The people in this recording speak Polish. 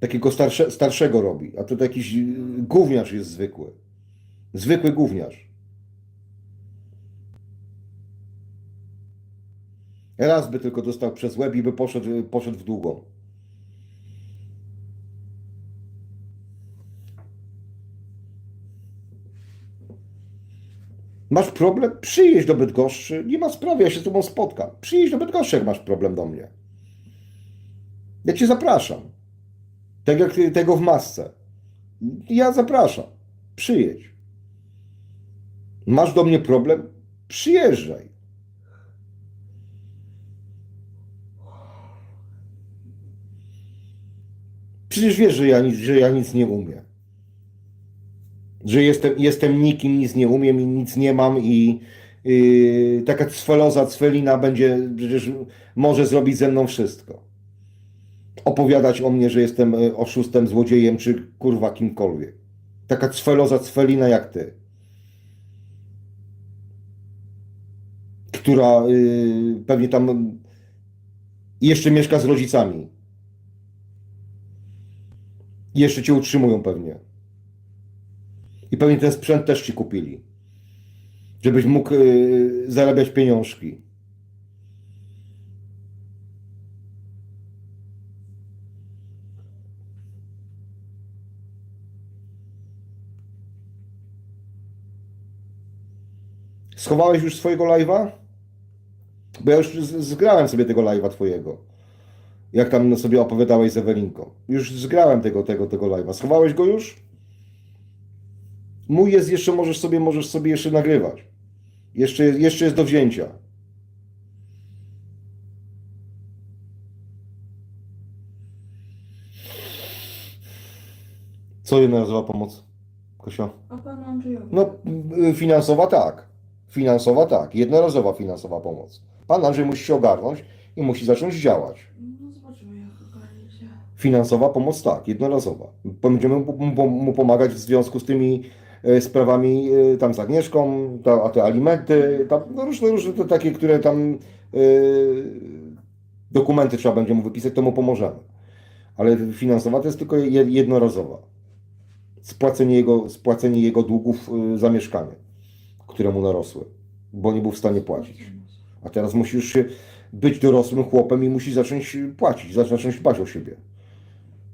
Takiego starsze, starszego robi, a to jakiś y, gówniarz jest zwykły. Zwykły gówniarz. Raz by tylko dostał przez łeb i by poszedł, poszedł w długą. Masz problem? Przyjedź do Bydgoszczy. Nie ma sprawy, ja się z tobą spotkam. Przyjedź do Bydgoszczy, jak masz problem do mnie. Ja cię zapraszam. Tak jak tego w masce. Ja zapraszam. Przyjedź. Masz do mnie problem? Przyjeżdżaj. Przecież wiesz, że ja nic, że ja nic nie umiem. Że jestem, jestem nikim, nic nie umiem i nic nie mam i yy, taka cweloza, cwelina będzie, przecież może zrobić ze mną wszystko. Opowiadać o mnie, że jestem y, oszustem, złodziejem czy kurwa kimkolwiek. Taka cweloza, cwelina jak ty. Która yy, pewnie tam jeszcze mieszka z rodzicami. I jeszcze cię utrzymują pewnie. I pewnie ten sprzęt też ci kupili. Żebyś mógł yy, zarabiać pieniążki. Schowałeś już swojego live'a? Bo ja już zgrałem sobie tego live'a twojego. Jak tam sobie opowiadałeś z Ewelinką. Już zgrałem tego, tego, tego live'a. Schowałeś go już? Mój jest jeszcze, możesz sobie, możesz sobie jeszcze nagrywać. Jeszcze, jeszcze jest do wzięcia. Co jednorazowa pomoc? Kosia? A panu Andrzejowi? No, y, finansowa tak. Finansowa tak. Jednorazowa finansowa pomoc. Pan Andrzej musi się ogarnąć i musi zacząć działać. No zobaczymy jak ogarniecie. Finansowa pomoc tak, jednorazowa. Będziemy mu, pomagać w związku z tymi e, sprawami e, tam z Agnieszką, ta, a te alimenty, tam no, różne, różne te takie, które tam e, dokumenty trzeba będzie mu wypisać, to mu pomożemy. Ale finansowa to jest tylko je- jednorazowa. Spłacenie jego, spłacenie jego długów za mieszkanie, które mu narosły, bo nie był w stanie płacić. A teraz musisz być dorosłym chłopem i musisz zacząć płacić, zacząć dbać o siebie.